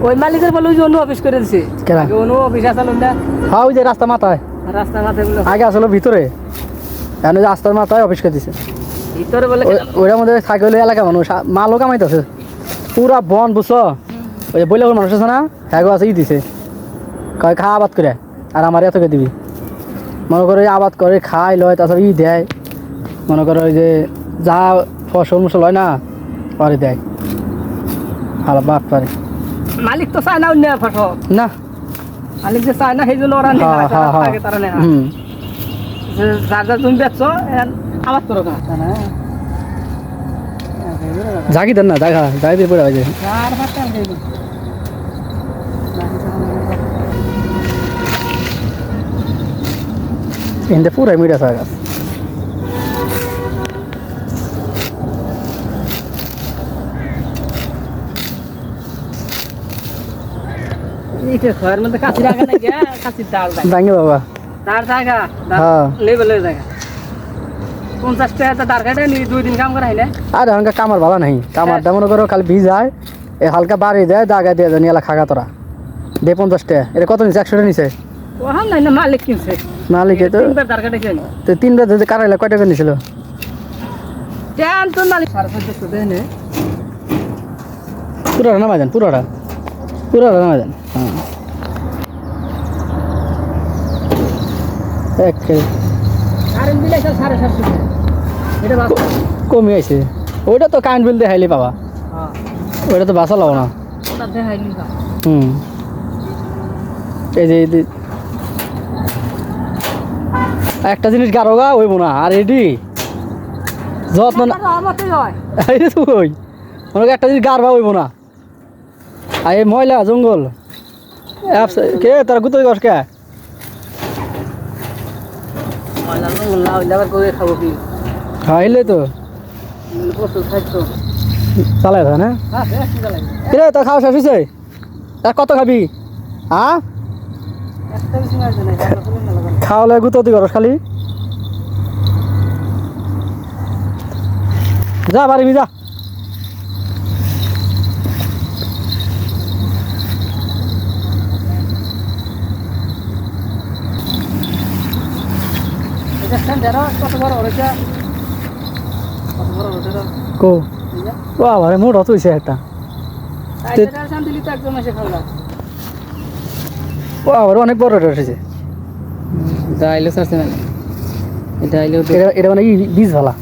ওই মালিকের বলে ওই যে অন্য অফিস করে দিছে? আগে অফিস আসল না হ্যাঁ ওই যে রাস্তা মাথায়। রাস্তা মাথায় আগে আসলে ভিতরে। এখন রাস্তার মাথায় অফিস করে দিছে। ভিতরে বলে ওই- ওইটার মধ্যে সাইকেল এলাকা মানুষ। মালও কামাইতেছে। পুরা বন বুঝছ? ওই যে বইলে মানুষ আছে না? হ্যাঁ আছে ই দিছে। কয় খা আবাদ করে। আর আমার এতকে দিবি। মনে করো আবাদ করে খাই লয় তাছাড়া ই দেয়। মনে করো ওই যে যা ফসল মসল হয় না পরে দেয়। ভালো বাদ পারে। মালিক তো চায় না অন্য ফটো না। মালিক যে চায় না সেই জন্য ওরা নেয় না, যারা থাকে তারা যার যার তুমি বেচছো আবাদ করো না। জাগি দেন না জাগা জাগি দিয়ে পড়ে আছে আর ভাতটা পুরাই মিডিয়া থাকা এইটা ঘরের মধ্যে কাশি রাখা নাই গিয়া, কাশির ডাল দেয়। দাঙ্গে বাবা তার জায়গা হ্যাঁ। লেভেলের জায়গা পঞ্চাশ টাকা তার কাটে নি দুই দিন কাম করা হয় না? আর এখনকার কামার ভালো নাই কামারটা মনে করো খালি ভিজ যায় এ হালকা বাড়ি দেয় জায়গা দিয়ে দেয় নিয়ে খাগা তোরা দে পঞ্চাশ টাকা। এটা কত নিচ্ছে একশো টাকা নিছে? না মালিক কিনছে। মালিকে তো তো তিনবার যদি কারাইলে কয় টাকা নিছিল। দেয় না? পুরোটা পুরোটা নামাই দেন হ্যাঁ। এক। এটা কমে আছে ওইটা তো কারেন্ট বিল দিয়ে হাইলে পাবা। হ্যাঁ। ওইটা তো বাসা লাও না। হুম। এই যে একটা জিনিস গারোগা ওইব না আর এডি যত্ন না একটা জিনিস গারবা হইব না। আর এই ময়লা জঙ্গল। কে? তার গুতো গস কে? খাইলে তো। প্রচুর খাইতো চালাই না? হ্যাঁ কিরে তোর খাওয়া শেষ হয়েছে আর কত খাবি? হ্যাঁ খাওয়ালে গুতো দি করস খালি। যা পারিবি যা। কত বড় কত বড় কো? মোট অত হয়েছে একটা। তো একদম এসে খাওয়া অনেক বড় উঠেছে। এটা আইলে সারছে না। এটা মানে বীজ ভালা